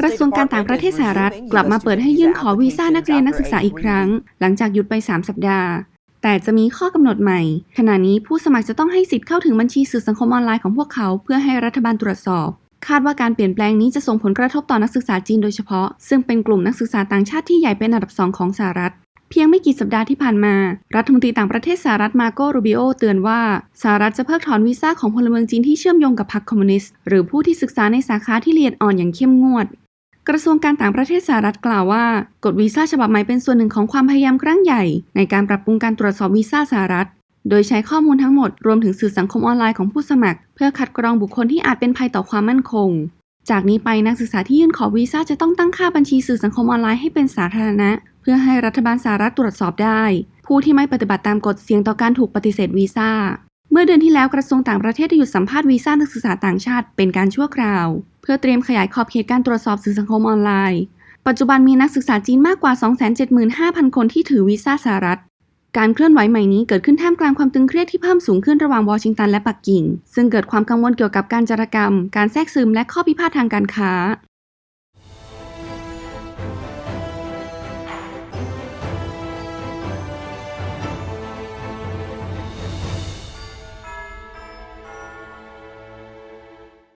กระทรวงการต่างประเทศสหรัฐกลับมาเปิดให้ยื่นขอวีซ่านักเรียนนักศึกษาอีกครั้ง หลังจากหยุดไป 3 สัปดาห์ แต่จะมีข้อกำหนดใหม่ ขณะนี้ผู้สมัครจะต้องให้สิทธิ์เข้าถึงบัญชีสื่อสังคมออนไลน์ของพวกเขาเพื่อให้รัฐบาลตรวจสอบ คาดว่าการเปลี่ยนแปลงนี้จะส่งผลกระทบต่อนักศึกษาจีนโดยเฉพาะ ซึ่งเป็นกลุ่มนักศึกษาต่างชาติที่ใหญ่เป็นอันดับสองของสหรัฐเพียงไม่กี่สัปดาห์ที่ผ่านมา รัฐมนตรีต่างประเทศสหรัฐมาโกรูบิโอเตือนว่าสหรัฐจะเพิกถอนวีซ่าของพลเมืองจีนที่เชื่อมโยงกับพรรคคอมมิวนิสต์หรือผู้ที่ศึกษาในสาขาที่เอียดอ่อนอย่างเข้มงวด กระทรวงการต่างประเทศสหรัฐกล่าวว่ากฎวีซ่าฉบับใหม่เป็นส่วนหนึ่งของความพยายามครั้งใหญ่ ในการปรับปรุงการตรวจสอบวีซ่าสหรัฐ โดยใช้ข้อมูลทั้งหมดรวมถึงสื่อสังคมออนไลน์ของผู้สมัคร เพื่อคัดกรองบุคคลที่อาจเป็นภัยต่อความมั่นคง จากนี้ไปนักศึกษาที่ยื่นขอวีซ่าจะต้องตั้งค่าบัญชีสื่อสังคมออนไลน์ให้เป็นสาธารณะ เพื่อให้รัฐบาลสหรัฐตรวจสอบได้ ผู้ที่ไม่ปฏิบัติตามกฎเสี่ยงต่อการถูกปฏิเสธวีซ่า เมื่อเดือนที่แล้วกระทรวงต่างประเทศได้หยุดสัมภาษณ์วีซ่านักศึกษาต่างชาติเป็นการชั่วคราว เพื่อเตรียมขยายขอบเขตการตรวจสอบสื่อสังคมออนไลน์ ปัจจุบันมีนักศึกษาจีนมากกว่า 275,000 คนที่ถือวีซ่าสหรัฐการเคลื่อนไหวใหม่นี้เกิดขึ้นท่ามกลางความตึงเครียดที่เพิ่มสูงขึ้นระหว่างวอชิงตันและปักกิ่ง ซึ่งเกิดความกังวลเกี่ยวกับการจารกรรม การแทรกซึมและข้อพิพาททางการค้า